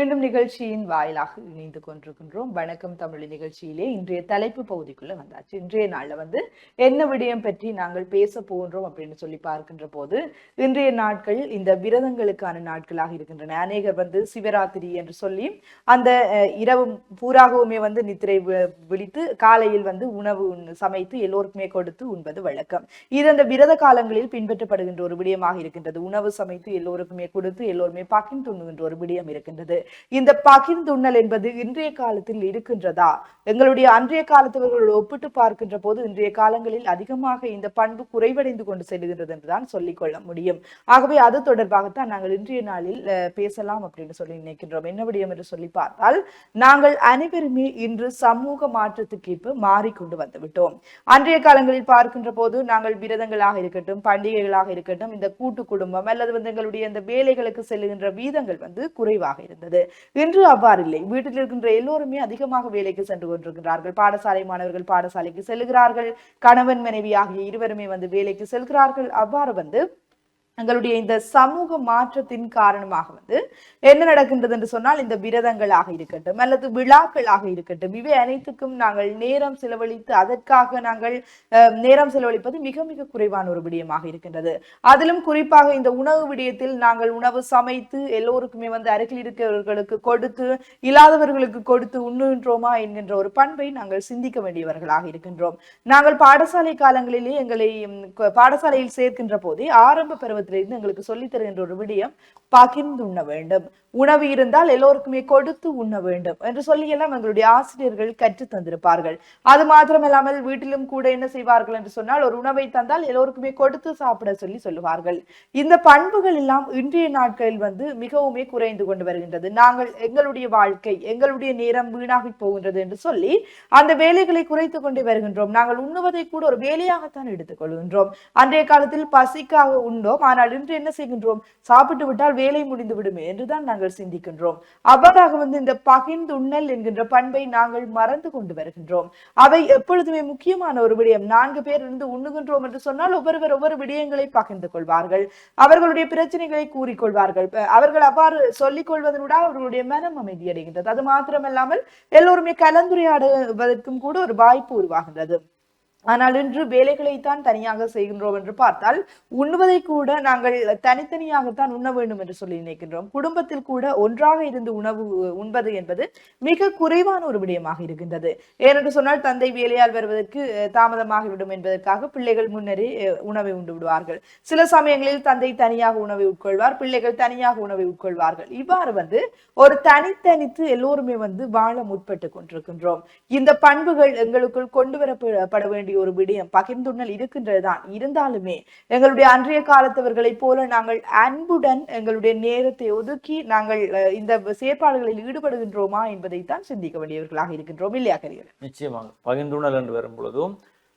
மீண்டும் நிகழ்ச்சியின் வாயிலாக இணைந்து கொண்டிருக்கின்றோம். வணக்கம் தமிழ் நிகழ்ச்சியிலே. இன்றைய தலைப்பு பகுதிக்குள்ள வந்தாச்சு. இன்றைய நாள்ல வந்து என்ன விடயம் பற்றி நாங்கள் பேச போகின்றோம் அப்படின்னு சொல்லி பார்க்கின்ற போது இன்றைய நாட்கள் இந்த விரதங்களுக்கான நாட்களாக இருக்கின்றன. அநேகர் வந்து சிவராத்திரி என்று சொல்லி அந்த அஹ், இரவு பூராகவுமே வந்து நித்திரை விழித்து காலையில் வந்து உணவு சமைத்து எல்லோருக்குமே கொடுத்து உண்பது வழக்கம். இது அந்த விரத காலங்களில் பின்பற்றப்படுகின்ற ஒரு விடயமாக இருக்கின்றது. உணவு சமைத்து எல்லோருக்குமே கொடுத்து எல்லோருமே பகிர்ந்துண்ணுகின்ற ஒரு விடயம் இருக்கின்றது. இந்த பகிர்ந்துண்ணல் என்பது இன்றைய காலத்தில் இருக்கின்றதா? எங்களுடைய அன்றைய காலத்தவர்களோடு ஒப்பிட்டு பார்க்கின்ற போது இன்றைய காலங்களில் அதிகமாக இந்த பண்பு குறைவடைந்து கொண்டு செல்கின்றது என்றுதான் சொல்லிக்கொள்ள முடியும். ஆகவே அது தொடர்பாகத்தான் நாங்கள் இன்றைய நாளில் பேசலாம் அப்படின்னு சொல்லி நினைக்கின்றோம். என்ன விடயம் என்று சொல்லி பார்த்தால் நாங்கள் அனைவருமே இன்று சமூக மாற்றத்துக்கேற்ப மாறிக்கொண்டு வந்துவிட்டோம். அன்றைய காலங்களில் பார்க்கின்ற போது நாங்கள் விரதங்களாக இருக்கட்டும் பண்டிகைகளாக இருக்கட்டும் இந்த கூட்டு குடும்பம் அல்லது வந்து எங்களுடைய இந்த வேலைகளுக்கு செல்லுகின்ற வீதங்கள் வந்து குறைவாக இருந்தது. இன்று அவ்வாறு இல்லை. வீட்டில் இருக்கின்ற எல்லோருமே அதிகமாக வேலைக்கு சென்று கொண்டிருக்கிறார்கள் பாடசாலை மாணவர்கள் பாடசாலைக்கு செல்கிறார்கள் கணவன் மனைவி ஆகிய இருவருமே வந்து வேலைக்கு செல்கிறார்கள். அவ்வாறு வந்து எங்களுடைய இந்த சமூக மாற்றத்தின் காரணமாக வந்து என்ன நடக்கின்றது என்று சொன்னால் இந்த விரதங்களாக இருக்கட்டும் அல்லது விழாக்களாக இருக்கட்டும் இவை அனைத்துக்கும் நாங்கள் நேரம் செலவழித்து அதற்காக நாங்கள் நேரம் செலவழிப்பது மிக மிக குறைவான ஒரு விடயமாக இருக்கின்றது. அதிலும் குறிப்பாக இந்த உணவு விடயத்தில் நாங்கள் உணவு சமைத்து எல்லோருக்குமே வந்து அருகில் இருக்கிறவர்களுக்கு கொடுத்து இல்லாதவர்களுக்கு கொடுத்து உண்ணுகின்றோமா என்கின்ற ஒரு பண்பை நாங்கள் சிந்திக்க வேண்டியவர்களாக இருக்கின்றோம். நாங்கள் பாடசாலை காலங்களிலே எங்களை பாடசாலையில் சேர்க்கின்ற போதே ஆரம்ப பருவத்தில் இருந்து எங்களுக்கு சொல்லித்தருகின்ற ஒரு விடயம் பகிர்ந்து உண்ண வேண்டும். உணவு இருந்தால் எல்லோருக்குமே கொடுத்து உண்ண வேண்டும் என்று சொல்லி எல்லாம் எங்களுடைய ஆசிரியர்கள் கற்று தந்திருப்பார்கள். அது மாத்திரமில்லாமல் வீட்டிலும் கூட என்ன செய்வார்கள் என்று சொன்னால் ஒரு உணவை தந்தால் எல்லோருக்குமே கொடுத்து சாப்பிட சொல்லி சொல்லுவார்கள். இந்த பண்புகள் எல்லாம் இன்றைய நாட்களில் வந்து மிகவுமே குறைந்து கொண்டு வருகின்றது. நாங்கள் எங்களுடைய வாழ்க்கை எங்களுடைய நேரம் வீணாகி போகின்றது என்று சொல்லி அந்த வேலைகளை குறைத்து கொண்டே வருகின்றோம். நாங்கள் உண்ணுவதை கூட ஒரு வேலையாகத்தான் எடுத்துக் கொள்கின்றோம். அன்றைய காலத்தில் பசிக்காக உண்டோம் ஆனால் ஆனால் இன்று என்ன செய்கின்றோம்? சாப்பிட்டு விட்டால் வேலை முடிந்து விடுமே என்றுதான் நாங்கள் சிந்திக்கின்றோம். அவ்வாறாக வந்து இந்த பகிர்ந்துண்ணல் என்கின்ற பண்பை நாங்கள் மறந்து கொண்டு வருகின்றோம். அவை எப்பொழுதுமே முக்கியமான ஒரு விடயம். நான்கு பேர் இருந்து உண்ணுகின்றோம் என்று சொன்னால் ஒவ்வொருவர் ஒவ்வொரு விடயங்களை பகிர்ந்து கொள்வார்கள். அவர்களுடைய பிரச்சனைகளை கூறிக்கொள்வார்கள். அவர்கள் அவ்வாறு சொல்லிக் கொள்வதனூடாக அவர்களுடைய மனம் அமைதியடைகின்றது. அது மாத்திரமல்லாமல் எல்லோருமே கலந்துரையாடுவதற்கும் கூட ஒரு வாய்ப்பு உருவாகின்றது. ஆனால் இன்று வேலைகளைத்தான் தனியாக செய்கின்றோம் என்று பார்த்தால் உண்ணுவதை கூட நாங்கள் தனித்தனியாகத்தான் உண்ண வேண்டும் என்று சொல்லி நினைக்கின்றோம். குடும்பத்தில் கூட ஒன்றாக இருந்து உணவு உண்பது என்பது மிக குறைவான ஒரு விடயமாக இருக்கின்றது. ஏனென்று சொன்னால் தந்தை வேலையால் வருவதற்கு தாமதமாகிவிடும் என்பதற்காக பிள்ளைகள் முன்னரே உணவை உண்டு விடுவார்கள். சில சமயங்களில் தந்தை தனியாக உணவை உட்கொள்வார் பிள்ளைகள் தனியாக உணவை உட்கொள்வார்கள். இவ்வாறு வந்து ஒரு தனித்தனித்து எல்லோருமே வந்து வாழ முற்பட்டு கொண்டிருக்கின்றோம். இந்த பண்புகள் எங்களுக்குள் கொண்டு வரப்பட வேண்டிய ஒரு விடயம் பகிர்ந்துண்ணல் இருக்கின்றதுதான். இருந்தாலுமே எங்களுடைய அன்றைய காலத்தவர்களைப் போல நாங்கள் அன்புடன் எங்களுடைய நேரத்தை ஒதுக்கி நாங்கள் இந்த செயற்பாடுகளில் ஈடுபடுகின்றோமா என்பதைத்தான் சிந்திக்க வேண்டியவர்களாக இருக்கின்றோம் இல்லையா கரிகள் நிச்சயமாக. பகிர்ந்துணல் என்று வரும் பொழுதும்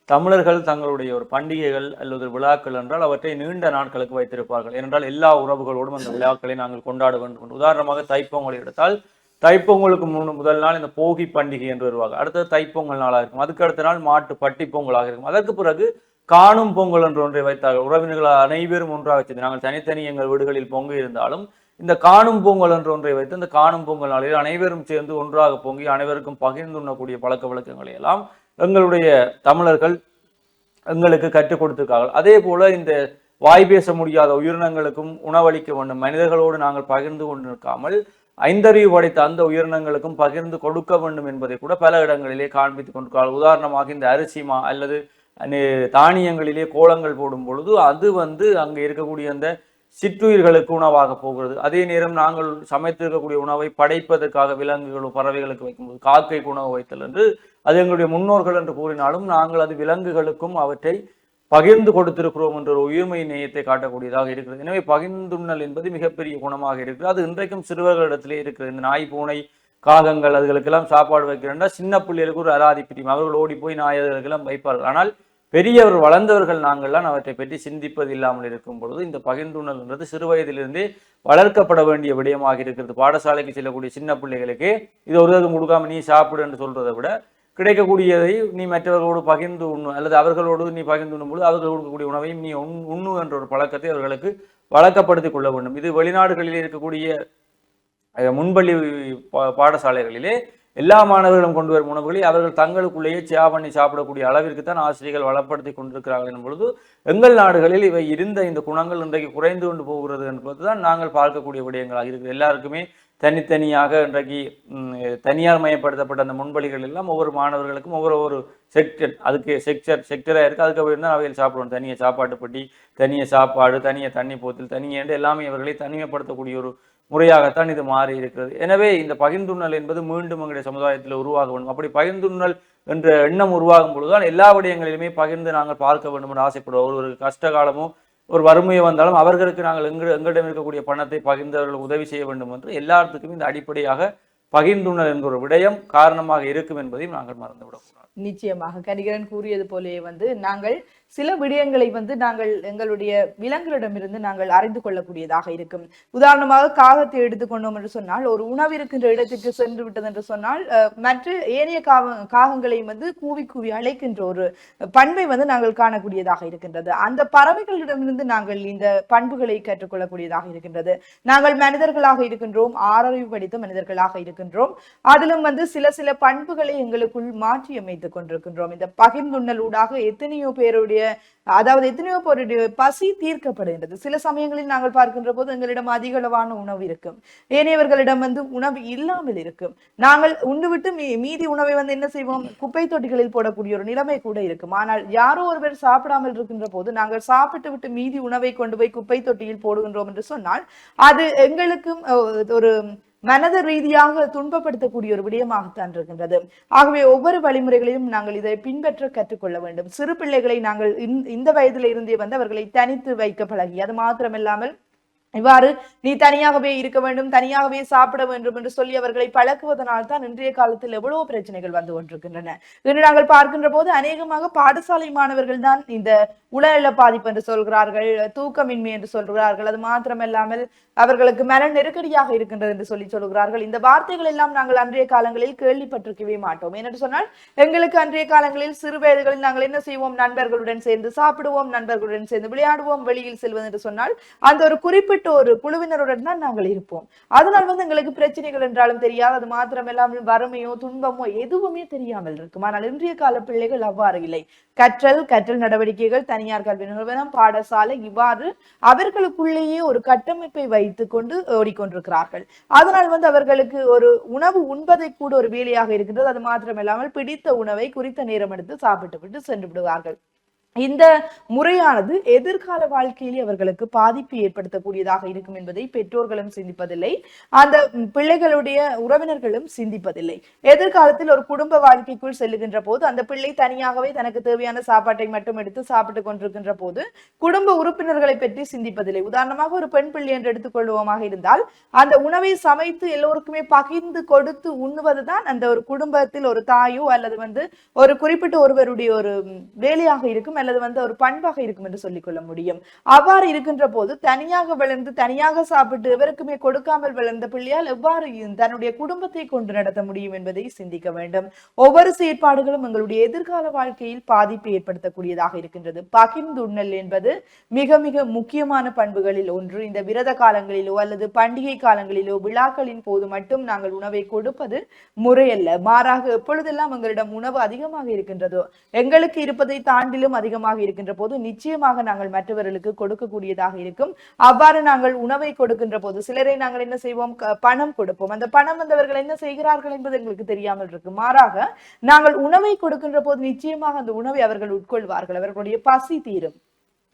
தமிழர்கள் தங்களுடைய ஒரு பண்டிகைகள் அல்லது விழாக்கள் என்றால் அவற்றை நீண்ட நாட்களுக்கு வைத்திருப்பார்கள். ஏனென்றால் எல்லா உறவுகளோடும் அந்த விழாக்களை நாங்கள் கொண்டாட வேண்டும். உதாரணமாக தைப்பொங்கலை எடுத்தால் தைப்பொங்கலுக்கு முன் முதல் நாள் இந்த போகி பண்டிகை என்று வருவாங்க. அடுத்தது தைப்பொங்கல் நாளாக இருக்கும். அதுக்கு அடுத்த நாள் மாட்டு பட்டி பொங்கலாக இருக்கும். அதற்கு பிறகு காணும் பொங்கல் என்று ஒன்றை வைத்தார்கள். உறவினர்கள் அனைவரும் ஒன்றாக வச்சது நாங்கள் தனித்தனி எங்கள் வீடுகளில் பொங்கி இருந்தாலும் இந்த காணும் பொங்கல் என்று ஒன்றை வைத்து இந்த காணும் பொங்கல் நாளில் அனைவரும் சேர்ந்து ஒன்றாக பொங்கி அனைவருக்கும் பகிர்ந்துண்ணக்கூடிய பழக்க வழக்கங்களை எல்லாம் எங்களுடைய தமிழர்கள் எங்களுக்கு கற்றுக் கொடுத்திருக்கார்கள். அதே போல இந்த வாய் பேச முடியாத உயிரினங்களுக்கும் உணவளிக்க வேண்டும். மனிதர்களோடு நாங்கள் பகிர்ந்து கொண்டு நிற்காமல் ஐந்தறிவு படைத்த அந்த உயிரினங்களுக்கும் பகிர்ந்து கொடுக்க வேண்டும் என்பதை கூட பல இடங்களிலே காண்பித்துக் கொண்டிருக்கிறார்கள் உதாரணமாக இந்த அரிசிமா அல்லது தானியங்களிலே கோலங்கள் போடும் பொழுது அது வந்து அங்கே இருக்கக்கூடிய அந்த சிற்றுயிர்களுக்கு உணவாக போகிறது. அதே நேரம் நாங்கள் சமைத்திருக்கக்கூடிய உணவை படைப்பதற்காக விலங்குகள் பறவைகளுக்கு வைக்கும்போது காக்கைக்கு உணவு வைத்தல் என்று அது எங்களுடைய முன்னோர்கள் என்று கூறினாலும் நாங்கள் அது விலங்குகளுக்கும் அவற்றை பகிர்ந்து கொடுத்திருக்கிறோம் என்ற ஒரு உயிர்மை நேயத்தை காட்டக்கூடியதாக இருக்கிறது. எனவே பகிர்ந்துண்ணல் என்பது மிகப்பெரிய குணமாக இருக்கிறது. அது இன்றைக்கும் சிறுவர்களிடத்திலே இருக்கிறது. இந்த நாய் பூனை காகங்கள் அதுகளுக்கெல்லாம் சாப்பாடு வைக்கிறேன்னா சின்ன பிள்ளைகளுக்கு ஒரு அராதி பிரியும். அவர்கள் ஓடி போய் நாய் அதுகளுக்கெல்லாம் வைப்பார்கள் ஆனால் பெரியவர் வளர்ந்தவர்கள் நாங்கள்லாம் அவற்றை பற்றி சிந்திப்பது இல்லாமல் இருக்கும் பொழுது இந்த பகிர்ந்துணல் என்றது சிறு வயதிலிருந்தே வளர்க்கப்பட வேண்டிய விடயமாக இருக்கிறது. பாடசாலைக்கு செல்லக்கூடிய சின்ன பிள்ளைகளுக்கு இது ஒரு இது கொடுக்காம நீ சாப்பிடு என்று சொல்றதை விட கிடைக்கக்கூடியதை நீ மற்றவர்களோடு பகிர்ந்து உண்ணு அல்லது அவர்களோடு நீ பகிர்ந்து உண்ணும்போது அவர்கள் கொடுக்கக்கூடிய உணவையும் நீ உண் உண்ணு என்ற ஒரு பழக்கத்தை அவர்களுக்கு வழக்கப்படுத்திக் கொள்ள வேண்டும். இது வெளிநாடுகளில் இருக்கக்கூடிய முன்பள்ளி பா- பாடசாலைகளிலே எல்லா மாணவர்களும் கொண்டு வரும் உணவுகளை அவர்கள் தங்களுக்குள்ளேயே சேவ் பண்ணி சாப்பிடக்கூடிய அளவிற்கு தான் ஆசிரியர்கள் வளப்படுத்தி கொண்டிருக்கிறார்கள் என்பொழுது எங்கள் நாடுகளில் இவை இருந்த இந்த குணங்கள் இன்றைக்கு குறைந்து கொண்டு போகிறது என்பது தான் நாங்கள் பார்க்கக்கூடிய விடயங்களாக இருக்குது எல்லாருக்குமே தனித்தனியாக இன்றைக்கு தனியார் மயப்படுத்தப்பட்ட அந்த முன்பலிகள் எல்லாம் ஒவ்வொரு மாணவர்களுக்கும் ஒவ்வொரு ஒரு செக்டர் அதுக்கு செக்டர் செக்டராக இருக்குது அதுக்கப்புறம் தான் அவைகள் சாப்பிடணும் தனியாக சாப்பாட்டு பெட்டி தனியாக சாப்பாடு தனியாக தண்ணி போத்தல் தனியாக எல்லாமே இவர்களை தனிமைப்படுத்தக்கூடிய ஒரு முறையாகத்தான் இது மாறி இருக்கிறது எனவே இந்த பகிர்ந்துண்ணல் என்பது மீண்டும் எங்களுடைய சமுதாயத்தில் உருவாக வேண்டும் அப்படி பகிர்ந்துண்ணல் என்ற எண்ணம் உருவாகும் பொழுதுதான் எல்லா விடயங்களிலுமே பகிர்ந்து நாங்கள் பார்க்க வேண்டும் என்று ஆசைப்படுவோம். ஒரு ஒரு கஷ்ட காலமோ ஒரு வறுமையை வந்தாலும் அவர்களுக்கு நாங்கள் எங்க எங்களிடம் இருக்கக்கூடிய பணத்தை பகிர்ந்தவர்கள் உதவி செய்ய வேண்டும் என்று எல்லாத்துக்கும் இந்த அடிப்படையாக பகிர்ந்துண்ணல் என்ற ஒரு விடயம் காரணமாக இருக்கும் என்பதையும் நாங்கள் மறந்துவிடக்கூடாது. நிச்சயமாக. கரிகரன் கூறியது போலவே வந்து நாங்கள் சில விடயங்களை வந்து நாங்கள் எங்களுடைய விலங்குகளிடமிருந்து நாங்கள் அறிந்து கொள்ளக்கூடியதாக இருக்கும். உதாரணமாக காகத்தை எடுத்துக்கொண்டோம் என்று சொன்னால் ஒரு உணவு இருக்கின்ற இடத்திற்கு சென்று விட்டது என்று சொன்னால் மற்ற ஏனைய காக காகங்களையும் வந்து கூவி கூவி அழைக்கின்ற ஒரு பண்பை வந்து நாங்கள் காணக்கூடியதாக இருக்கின்றது. அந்த பறவைகளிடமிருந்து நாங்கள் இந்த பண்புகளை கற்றுக்கொள்ளக்கூடியதாக இருக்கின்றது. நாங்கள் மனிதர்களாக இருக்கின்றோம் ஆறறிவு படித்த மனிதர்களாக இருக்கின்றோம். அதிலும் வந்து சில சில பண்புகளை எங்களுக்குள் மாற்றி அமைத்துக் கொண்டிருக்கின்றோம். இந்த பகிர்ந்துண்ணல் ஊடாக எத்தனையோ பேருடைய அதாவது எத்தனையோ பேருடைய பசி தீர்க்கப்படுகின்றது. சில சமயங்களில் நாங்கள் பார்க்கின்ற போது எங்களிடம் அதிக அளவான உணவு இருக்கும். ஏனையவர்களிடம் வந்து உணவு இல்லாமல் இருக்கும். நாங்கள் உண்டுவிட்டு விட்டு மீதி உணவை வந்து என்ன செய்வோம்? குப்பை தொட்டிகளில் போடக்கூடிய ஒரு நிலைமை கூட இருக்கும். ஆனால் யாரோ ஒருவர் சாப்பிடாமல் இருக்கின்ற போது நாங்கள் சாப்பிட்டு விட்டு மீதி உணவை கொண்டு போய் குப்பை தொட்டியில் போடுகின்றோம் என்று சொன்னால் அது எங்களுக்கும் ஒரு மனத ரீதியாக துன்பப்படுத்தக்கூடிய ஒரு விடயமாகத்தான் இருக்கின்றது. ஆகவே ஒவ்வொரு வழிமுறைகளையும் நாங்கள் இதை பின்பற்ற கற்றுக்கொள்ள வேண்டும். சிறு பிள்ளைகளை நாங்கள் இந்த- இந்த வயதில் இருந்தே வந்து அவர்களை தனித்து வைக்க பழகி அது மாத்திரமில்லாமல் இவ்வாறு நீ தனியாகவே இருக்க வேண்டும் தனியாகவே சாப்பிட வேண்டும் என்று சொல்லி அவர்களை பழக்குவதனால் தான் இன்றைய காலத்தில் எவ்வளவு பிரச்சனைகள் வந்து கொண்டிருக்கின்றன. இன்று நாங்கள் பார்க்கின்ற போது அநேகமாக பாடசாலை மாணவர்கள் தான் இந்த உளநல பாதிப்பு என்று சொல்கிறார்கள் தூக்கமின்மை என்று சொல்கிறார்கள். அது மாத்திரமல்லாமல் அவர்களுக்கு மன நெருக்கடியாக இருக்கின்றது என்று சொல்லி சொல்கிறார்கள். இந்த வார்த்தைகள் எல்லாம் நாங்கள் அன்றைய காலங்களில் கேள்விப்பட்டிருக்கவே மாட்டோம். ஏனென்று சொன்னால் எங்களுக்கு அன்றைய காலங்களில் சிறு வயதுகளில் நாங்கள் என்ன செய்வோம்? நண்பர்களுடன் சேர்ந்து சாப்பிடுவோம் நண்பர்களுடன் சேர்ந்து விளையாடுவோம் வெளியில் செல்வது என்று சொன்னால் அந்த ஒரு குறிப்பிட்ட குறிப்பிட்ட ஒரு குழுவினருடன் தான் நாங்கள் இருப்போம். அதனால் வந்து எங்களுக்கு பிரச்சனைகள் என்றாலும் தெரியாது. அது மாத்திரம் இல்லாமல் வறுமையோ துன்பமோ எதுவுமே தெரியாமல் இருக்கும். ஆனால் இன்றைய கால பிள்ளைகள் அவ்வாறு இல்லை. கற்றல் கற்றல் நடவடிக்கைகள் தனியார் கல்வி நிறுவனம் பாடசாலை இவ்வாறு அவர்களுக்குள்ளேயே ஒரு கட்டமைப்பை வைத்து கொண்டு ஓடிக்கொண்டிருக்கிறார்கள். அதனால் வந்து அவர்களுக்கு ஒரு உணவு உண்பதை கூட ஒரு வேலையாக இருக்கின்றது. அது மாத்திரமில்லாமல் பிடித்த உணவை குறித்த நேரம் எடுத்து சாப்பிட்டு விட்டு சென்று விடுவார்கள். இந்த முறையானது எதிர்கால வாழ்க்கையிலே அவர்களுக்கு பாதிப்பு ஏற்படுத்தக்கூடியதாக இருக்கும் என்பதை பெற்றோர்களும் சிந்திப்பதில்லை. அந்த பிள்ளைகளுடைய உறவினர்களும் சிந்திப்பதில்லை. எதிர்காலத்தில் ஒரு குடும்ப வாழ்க்கைக்குள் செல்லுகின்ற போது அந்த பிள்ளை தனியாகவே தனக்கு தேவையான சாப்பாட்டை மட்டும் எடுத்து சாப்பிட்டு கொண்டிருக்கின்ற போது குடும்ப உறுப்பினர்களை பற்றி சிந்திப்பதில்லை. உதாரணமாக ஒரு பெண் பிள்ளை என்று எடுத்துக்கொள்வோமாக இருந்தால் அந்த உணவை சமைத்து எல்லோருக்குமே பகிர்ந்து கொடுத்து உண்ணுவதுதான் அந்த ஒரு குடும்பத்தில் ஒரு தாயோ அல்லது வந்து ஒரு குறிப்பிட்ட ஒருவருடைய ஒரு வேலையாக இருக்கும். அல்லது வந்து ஒரு பண்பாக இருக்கும் என்று சொல்லிக்கொள்ள முடியும். அவ்வாறு இருக்கின்ற போது தனியாக வளர்ந்து தனியாக சாப்பிட்டு எவருக்குமே கொடுக்காமல் வளர்ந்த பிள்ளையால் எவ்வாறு தன்னுடைய குடும்பத்தை கொண்டு நடத்த முடியும் என்பதை சிந்திக்க வேண்டும். ஒவ்வொரு செயற்பாடுகளும் எங்களுடைய எதிர்கால வாழ்க்கையில் பாதிப்பை ஏற்படுத்தக்கூடியதாக இருக்கின்றது. பகிர்ந்துண்ணல் என்பது மிக மிக முக்கியமான பண்புகளில் ஒன்று. இந்த விரத காலங்களிலோ அல்லது பண்டிகை காலங்களிலோ விழாக்களின் போது மட்டும் நாங்கள் உணவை கொடுப்பது முறையல்ல. மாறாக எப்பொழுதெல்லாம் எங்களிடம் உணவு அதிகமாக இருக்கின்றதோ எங்களுக்கு இருப்பதை தாண்டிலும் அதிக அதிகமாக இருக்கின்ற போது நிச்சயமாக நாங்கள் மற்றவர்களுக்கு கொடுக்கக்கூடியதாக இருக்கும். அவ்வாறு நாங்கள் உணவை கொடுக்கின்ற போது சிலரை நாங்கள் என்ன செய்வோம்? பணம் கொடுப்போம். அந்த பணம் வந்தவர்கள் என்ன செய்கிறார்கள் என்பது எங்களுக்கு தெரியாமல் இருக்கு மாறாக நாங்கள் உணவை கொடுக்கின்ற போது நிச்சயமாக அந்த உணவை அவர்கள் உட்கொள்வார்கள். அவர்களுடைய பசி தீரும்.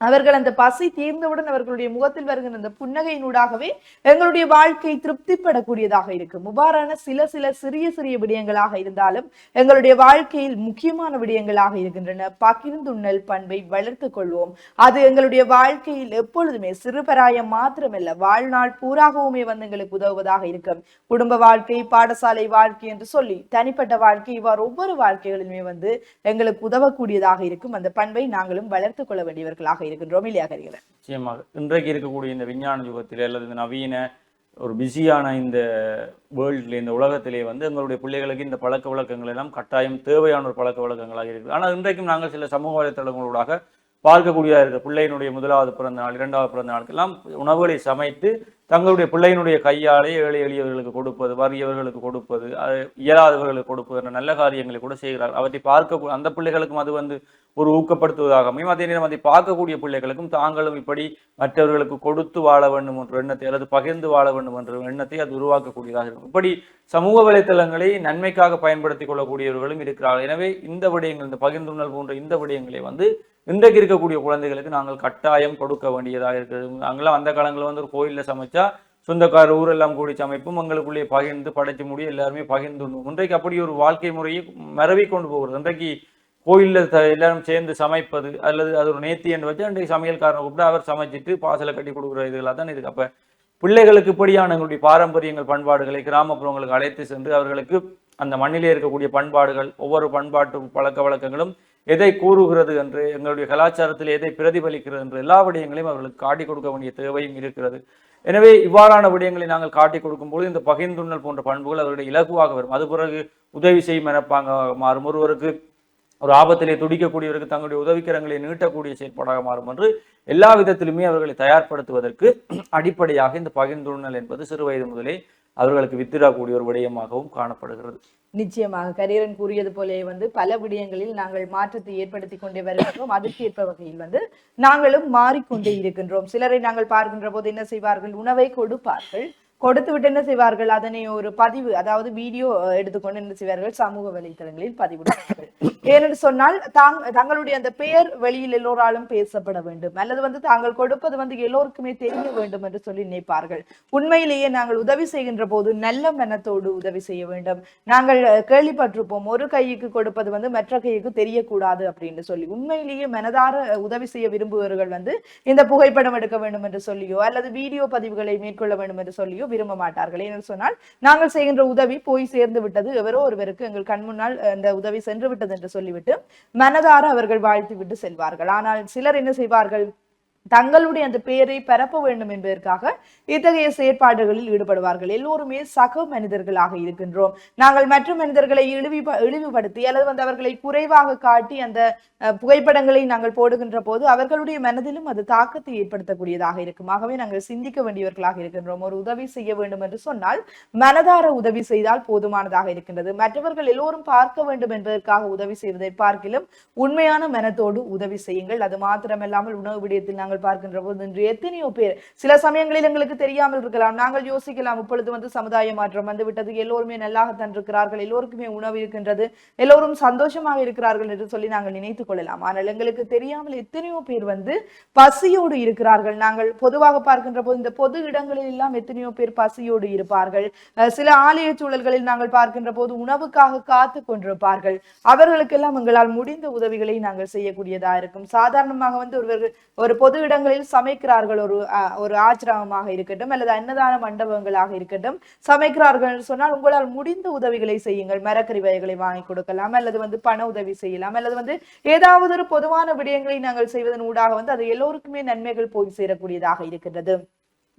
அவர்கள் அந்த பசி தீர்ந்தவுடன் அவர்களுடைய முகத்தில் வருகின்ற அந்த புன்னகையினூடாகவே எங்களுடைய வாழ்க்கை திருப்திப்படக்கூடியதாக இருக்கும். இவ்வாறான சில சில சிறிய சிறிய விடயங்களாக இருந்தாலும் எங்களுடைய வாழ்க்கையில் முக்கியமான விடயங்களாக இருக்கின்றன. பகிர்ந்துண்ணல் பண்பை வளர்த்துக் கொள்வோம். அது எங்களுடைய வாழ்க்கையில் எப்பொழுதுமே சிறுபராயம் மாத்திரமல்ல வாழ்நாள் பூராகவுமே வந்து எங்களுக்கு உதவுவதாக இருக்கும். குடும்ப வாழ்க்கை பாடசாலை வாழ்க்கை என்று சொல்லி தனிப்பட்ட வாழ்க்கை இவ்வாறு ஒவ்வொரு வாழ்க்கைகளிலுமே வந்து எங்களுக்கு உதவக்கூடியதாக இருக்கும். அந்த பண்பை நாங்களும் வளர்த்துக் கொள்ள வேண்டியவர்களாக இருக்கின்றோம் இல்லையா கரிகளன் நிச்சயமாக. இன்றைக்கு இருக்கக்கூடிய இந்த விஞ்ஞான யுகத்தில் அல்லது இந்த நவீன ஒரு பிஸியான இந்த வேர்ல்டில் இந்த உலகத்திலே வந்து எங்களுடைய பிள்ளைகளுக்கு இந்த பழக்க வழக்கங்கள் எல்லாம் கட்டாயம் தேவையான ஒரு பழக்க வழக்கங்களாக இருக்குது. ஆனால் இன்றைக்கும் நாங்கள் சில சமூக வலைத்தளங்களூடாக பார்க்கக்கூடியதாக இருக்குது பிள்ளையினுடைய முதலாவது பிறந்த நாள் இரண்டாவது பிறந்த நாளுக்கெல்லாம் உணவுகளை சமைத்து தங்களுடைய பிள்ளையினுடைய கையாலே ஏழை எளியவர்களுக்கு கொடுப்பது வறியவர்களுக்கு கொடுப்பது அது இயலாதவர்களுக்கு கொடுப்பது என்ற நல்ல காரியங்களை கூட செய்கிறார்கள். அவற்றை பார்க்க அந்த பிள்ளைகளுக்கும் அது வந்து ஒரு ஊக்கப்படுத்துவதாக அமையும் அதே நேரம் அதை பார்க்கக்கூடிய பிள்ளைகளுக்கும் தாங்களும் இப்படி மற்றவர்களுக்கு கொடுத்து வாழ வேண்டும் என்ற எண்ணத்தை அல்லது பகிர்ந்து வாழ வேண்டும் என்ற எண்ணத்தை அது உருவாக்கக்கூடியதாக இருக்கும். இப்படி சமூக வலைத்தளங்களை நன்மைக்காக பயன்படுத்திக் கொள்ளக்கூடியவர்களும் இருக்கிறார்கள். எனவே இந்த விடயங்கள் இந்த பகிர்ந்துணல் போன்ற இந்த விடயங்களை வந்து இன்றைக்கு இருக்கக்கூடிய குழந்தைகளுக்கு நாங்கள் கட்டாயம் கொடுக்க வேண்டியதாக இருக்கிறது நாங்களாம் அந்த காலங்களில் வந்து ஒரு கோயிலில் சமைச்சா சொந்தக்கார ஊரெல்லாம் கூடி சமைப்பும் எங்களுக்குள்ளே பகிர்ந்து படைச்சு முடியும் எல்லாருமே பகிர்ந்துடணும் இன்றைக்கு அப்படி ஒரு வாழ்க்கை முறையை மரவி கொண்டு போகிறது. இன்றைக்கு கோயிலில் த எல்லாரும் சேர்ந்து சமைப்பது அல்லது அது ஒரு நேர்த்தி என்று வச்சு அன்றைக்கு சமையல்காரனை கூப்பிட்டு அவர் சமைச்சிட்டு பாசலை கட்டி கொடுக்குற இதுகளாக தான் இருக்கு. அப்போ பிள்ளைகளுக்கு இப்படியான எங்களுடைய பாரம்பரியங்கள் பண்பாடுகளை கிராமப்புறங்களுக்கு அழைத்து சென்று அவர்களுக்கு அந்த மண்ணிலே இருக்கக்கூடிய பண்பாடுகள் ஒவ்வொரு பண்பாட்டு பழக்க வழக்கங்களும் எதை கூறுகிறது என்று எங்களுடைய கலாச்சாரத்தில் எதை பிரதிபலிக்கிறது என்று எல்லா விடயங்களையும் அவர்களுக்கு காட்டி கொடுக்க வேண்டிய தேவையும் இருக்கிறது. எனவே இவ்வாறான விடயங்களை நாங்கள் காட்டி கொடுக்கும்போது இந்த பகிர்ந்துண்ணல் போன்ற பண்புகள் அவருடைய இலகுவாக வரும். அது பிறகு உதவி செய்யும் நினைப்பாங்க மாறும். ஒருவருக்கு ஒரு ஆபத்திலே துடிக்கக்கூடியவருக்கு தங்களுடைய உதவிக்கரங்களை நீட்டக்கூடிய செயற்பாடாக மாறும் என்று எல்லா விதத்திலுமே அவர்களை தயார்படுத்துவதற்கு அடிப்படையாக இந்த பகிர்ந்துண்ணல் என்பது சிறு வயது முதலே அவர்களுக்கு வித்திடக்கூடிய ஒரு விடயமாகவும் காணப்படுகிறது. நிச்சயமாக கரீரன் கூறியது போலே வந்து பல விடயங்களில் நாங்கள் மாற்றத்தை ஏற்படுத்தி கொண்டே வருகின்றோம். அதற்கேற்ப வகையில் வந்து நாங்களும் மாறிக்கொண்டே இருக்கின்றோம். சிலரை நாங்கள் பார்க்கின்ற போது என்ன செய்வார்கள்? உணவை கொடுப்பார்கள். கொடுத்து விட்டு என்ன செய்வார்கள்? அதனை ஒரு பதிவு அதாவது வீடியோ எடுத்துக்கொண்டு என்ன செய்வார்கள்? சமூக வலைத்தளங்களில் பதிவிடுவார்கள். ஏனென்று சொன்னால் தாங் தங்களுடைய அந்த பெயர் வெளியில் எல்லோராலும் பேசப்பட வேண்டும். அல்லது வந்து தாங்கள் கொடுப்பது வந்து எல்லோருக்குமே தெரிய வேண்டும் என்று சொல்லி நினைப்பார்கள். உண்மையிலேயே நாங்கள் உதவி செய்கின்ற போது நல்ல மனத்தோடு உதவி செய்ய வேண்டும். நாங்கள் கேள்விப்பட்டிருப்போம் ஒரு கைக்கு கொடுப்பது வந்து மற்ற கைக்கு தெரியக்கூடாது அப்படின்னு சொல்லி. உண்மையிலேயே மனதார உதவி செய்ய விரும்புபவர்கள் வந்து இந்த புகைப்படம் எடுக்க வேண்டும் என்று சொல்லியோ அல்லது வீடியோ பதிவுகளை மேற்கொள்ள வேண்டும் என்று சொல்லியோ விரும்ப மாட்டார்கள் என்று சொன்னால் நாங்கள் செய்கின்ற உதவி போய் சேர்ந்து விட்டது எவரோ ஒருவருக்கு எங்கள் கண் முன்னால் அந்த உதவி சென்று விட்டது என்று சொல்லிவிட்டு மனதார அவர்கள் வாழ்த்தி விட்டு செல்வார்கள். ஆனால் சிலர் என்ன செய்வார்கள்? தங்களுடைய அந்த பெயரை பரப்ப வேண்டும் என்பதற்காக இத்தகைய செயற்பாடுகளில் ஈடுபடுவார்கள். எல்லோருமே சக மனிதர்களாக இருக்கின்றோம். நாங்கள் மற்ற மனிதர்களை இழிவு இழிவுபடுத்தி அல்லது வந்து அவர்களை குறைவாக காட்டி அந்த புகைப்படங்களை நாங்கள் போடுகின்ற போது அவர்களுடைய மனதிலும் அது தாக்கத்தை ஏற்படுத்தக்கூடியதாக இருக்கும். ஆகவே நாங்கள் சிந்திக்க வேண்டியவர்களாக இருக்கின்றோம். ஒரு உதவி செய்ய வேண்டும் என்று சொன்னால் மனதார உதவி செய்தால் போதுமானதாக இருக்கின்றது. மற்றவர்கள் எல்லோரும் பார்க்க வேண்டும் என்பதற்காக உதவி செய்வதை பார்க்கிலும் உண்மையான மனத்தோடு உதவி செய்யுங்கள். அது மாத்திரமல்லாமல் உணவு விடயத்தில் நாங்கள் பார்க்கின்ற போது இன்று எத்தனையோ பேர் சில சமயங்களில் எங்களுக்கு தெரியாமல் இருக்கலாம். நாங்கள் யோசிக்கலாம் இப்பொழுது வந்து சமுதாய மாற்றம் வந்து விட்டது. எல்லோருமே நல்லாக தந்திருக்கிறார்கள். எல்லோருக்குமே உணவு இருக்கின்றது. எல்லோரும் சந்தோஷமாக இருக்கிறார்கள் என்று சொல்லி நாங்கள் நினைத்துக் கொள்ளலாம். ஆனால் எங்களுக்கு தெரியாமல் எத்தனையோ பேர் வந்து பசியோடு இருக்கிறார்கள். நாங்கள் பொதுவாக பார்க்கின்ற போது இந்த பொது இடங்களில் எல்லாம் எத்தனையோ பேர் பசியோடு இருப்பார்கள். சில ஆலய சூழல்களில் நாங்கள் பார்க்கின்ற போது உணவுக்காக காத்து கொண்டிருப்பார்கள். அவர்களுக்கெல்லாம் எங்களால் முடிந்த உதவிகளை நாங்கள் செய்யக்கூடியதா இருக்கும். சாதாரணமாக வந்து ஒருவர்கள் ஒரு பொது இடங்களில் சமைக்கிறார்கள் ஒரு ஒரு ஆச்சிரமமாக இருக்கட்டும் அல்லது அன்னதான மண்டபங்களாக இருக்கட்டும் சமைக்கிறார்கள் என்று சொன்னால் உங்களால் முடிந்த உதவிகளை செய்யுங்கள். மரக்கறி வகைகளை வாங்கி கொடுக்கலாம் அல்லது வந்து பண உதவி செய்யலாம் அல்லது வந்து ஏதாவது ஒரு பொதுவான விடயங்களை நாங்கள் செய்வதன் ஊடாக வந்து அது எல்லோருக்குமே நன்மைகள் போய் சேரக்கூடியதாக இருக்கின்றது.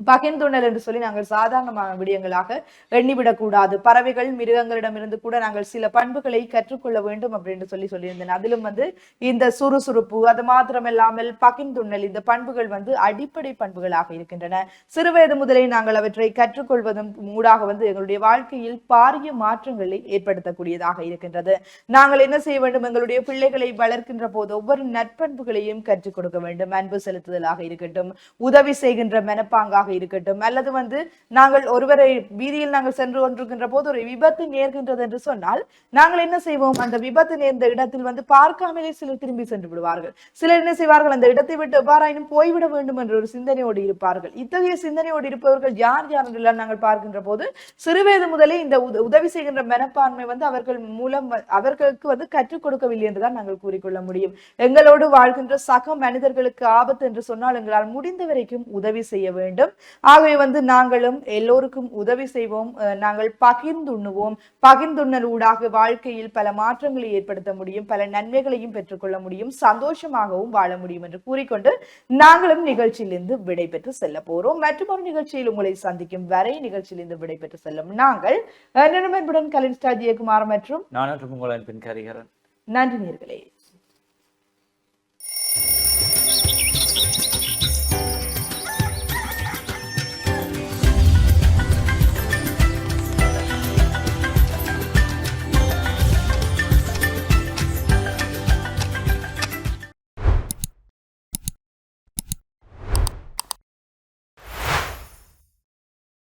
பகிர்ந்துணல் என்று சொல்லி நாங்கள் சாதாரணமான விடயங்களாக எண்ணிவிடக்கூடாது. பறவைகள் மிருகங்களிடமிருந்து கூட நாங்கள் சில பண்புகளை கற்றுக்கொள்ள வேண்டும் அப்படின்னு சொல்லி சொல்லியிருந்தேன். அதிலும் வந்து இந்த சுறுசுறுப்பு அது மாத்திரமில்லாமல் பகிர்ந்துண்ணல் இந்த பண்புகள் வந்து அடிப்படை பண்புகளாக இருக்கின்றன. சிறுவயது முதலே நாங்கள் அவற்றை கற்றுக்கொள்வதன் ஊடாக வந்து எங்களுடைய வாழ்க்கையில் பாரிய மாற்றங்களை ஏற்படுத்தக்கூடியதாக இருக்கின்றது. நாங்கள் என்ன செய்ய வேண்டும்? எங்களுடைய பிள்ளைகளை வளர்க்கின்ற போது ஒவ்வொரு நற்பண்புகளையும் கற்றுக் கொடுக்க வேண்டும். அன்பு செலுத்துதலாக இருக்கட்டும். உதவி செய்கின்ற மனப்பாங்காக இருக்கட்டும். அல்லது வந்து நாங்கள் ஒருவரை வீதியில் நாங்கள் சென்று கொண்டிருக்கின்ற போது ஒரு விபத்து நேர்கின்றது என்று சொன்னால் நாங்கள் என்ன செய்வோம்? அந்த விபத்து நேர்ந்த இடத்தில் வந்து பார்க்காமலே சிலர் திரும்பி சென்று விடுவார்கள். சிலர் என்ன செய்வார்கள்? அந்த இடத்தை விட்டு எவ்வாறாயினும் போய்விட வேண்டும் என்ற ஒரு சிந்தனையோடு இருப்பார்கள். இத்தகைய சிந்தனையோடு இருப்பவர்கள் யார் யார் என்றெல்லாம் நாங்கள் பார்க்கின்ற போது சிறுவயது முதலே இந்த உத- உதவி செய்கின்ற மனப்பான்மை வந்து அவர்கள் மூலம் அவர்களுக்கு வந்து கற்றுக் கொடுக்கவில்லை என்றுதான் நாங்கள் கூறிக்கொள்ள முடியும். எங்களோடு வாழ்கின்ற சக மனிதர்களுக்கு ஆபத்து என்று சொன்னால் எங்களால் முடிந்த வரைக்கும் உதவி செய்ய வேண்டும். ஆகவே வந்து நாங்களும் எல்லோருக்கும் உதவி செய்வோம். நாங்கள் பகிர்ந்துண்ணுவோம். பகிர்ந்துண்ணல் ஊடாக வாழ்க்கையில் பல மாற்றங்களை ஏற்படுத்த முடியும். பல நன்மைகளையும் பெற்றுக்கொள்ள முடியும். சந்தோஷமாகவும் வாழ முடியும் என்று கூறிக்கொண்டு நாங்களும் நிகழ்ச்சியிலிருந்து விடைபெற்று செல்ல போறோம். மற்றொரு நிகழ்ச்சியில் உங்களை சந்திக்கும் வரை நிகழ்ச்சியிலிருந்து விடைபெற்று செல்லும் நாங்கள் அஹ், நிர்மன்புடன் கலின் ஸ்டார் ஜெயக்குமார் மற்றும் உங்களின் பின் நன்றி நேர்களே.